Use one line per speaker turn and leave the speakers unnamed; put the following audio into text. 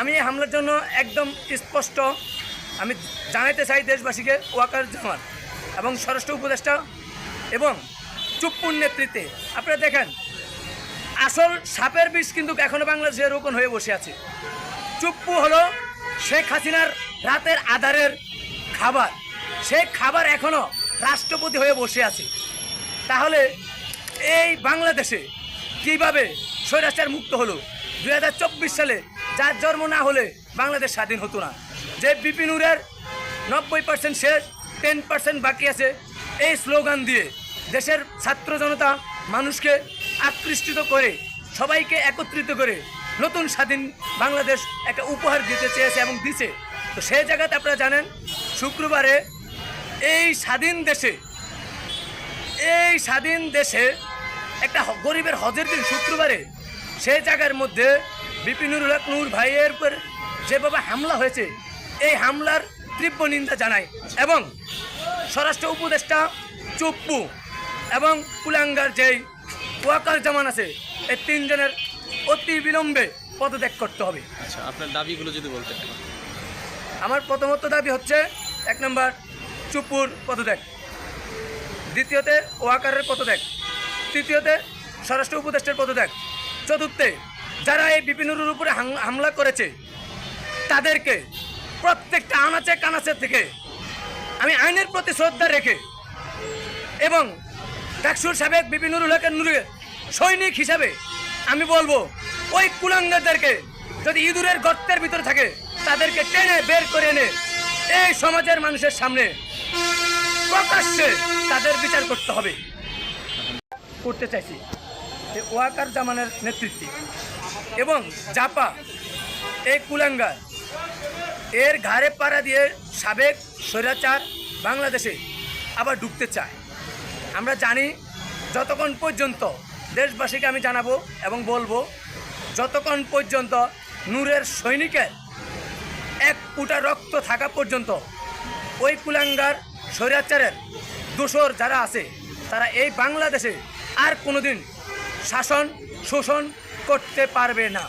আমি এই হামলার জন্য একদম স্পষ্ট, আমি জানাইতে চাই দেশবাসীকে, ওয়াকার জামান এবং স্বরাষ্ট্র উপদেষ্টা এবং চুপ্পুর নেতৃত্বে। আপনারা দেখেন, আসল সাপের বিষ কিন্তু এখনও বাংলাদেশে রোপণ হয়ে বসে আছে। চুপ্পু হলো শেখ হাসিনার রাতের আধারের খাবার। সেই খাবার এখনও রাষ্ট্রপতি হয়ে বসে আছে। তাহলে এই বাংলাদেশে কীভাবে স্বৈরাচার মুক্ত হলো? দু হাজার চব্বিশ সালে যার জন্ম না হলে বাংলাদেশ স্বাধীন হতো না। যে বিপিনুরের নব্বই পার্সেন্ট শেষ টেন পার্সেন্ট বাকি আছে, এই স্লোগান দিয়ে দেশের ছাত্র জনতা মানুষকে আকৃষ্টিত করে, সবাইকে একত্রিত করে নতুন স্বাধীন বাংলাদেশ একটা উপহার দিতে চেয়েছে এবং দিছে। তো সেই জায়গাতে আপনারা জানেন, শুক্রবারে এই স্বাধীন দেশে, এই স্বাধীন দেশে একটা গরিবের হজের দিন শুক্রবারে সেই জায়গার মধ্যে বিপিনুর নূর ভাইয়ের উপর যেভাবে হামলা হয়েছে এই হামলার তীব্র নিন্দা জানায় এবং স্বরাষ্ট্র উপদেষ্টা চুপ্পু এবং কুলাঙ্গার যেই ওয়াকার জামান আছে এই তিনজনের অতি বিলম্বে পদত্যাগ করতে হবে।
আচ্ছা আপনার দাবিগুলো যদি বলতেন।
আমার প্রথমত দাবি হচ্ছে এক নম্বর চুপুর পদত্যাগ। দ্বিতীয়তে ওয়াকারের পদত্যাগ। তৃতীয়তে স্বরাষ্ট্র উপদেষ্টার পদত্যাগ। চতুর্থে যারা এই বিপিনুরের উপরে হামলা করেছে, তাদেরকে প্রত্যেকটা আনাচে কানাচে থেকে আমি আইনের প্রতি শ্রদ্ধা রেখে এবং ডাকসুর সাবেক বিপিনুরুল হকের সৈনিক হিসাবে আমি বলব, ওই কুলাঙ্গারদেরকে যদি ইঁদুরের গর্তের ভিতরে থাকে, তাদেরকে টেনে বের করে এনে এই সমাজের মানুষের সামনে প্রকাশ্যে তাদের বিচার করতে হবে। করতে চাইছি। যে ওয়াকার জামানের নেতৃত্বে। এবং জাপা, এই কুলাঙ্গার, এর ঘাড়ে পাড়া দিয়ে সাবেক স্বৈরাচার বাংলাদেশে আবার ঢুকতে চায়। আমরা জানি, যতক্ষণ পর্যন্ত দেশবাসীকে আমি জানাব এবং বলব, যতক্ষণ পর্যন্ত নূরের সৈনিকের এক ফুটা রক্ত থাকা পর্যন্ত ওই কুলাঙ্গার স্বৈরাচারের দোসর যারা আছে, তারা এই বাংলাদেশে আর কোনোদিন শাসন শোষণ করতে পারবে না।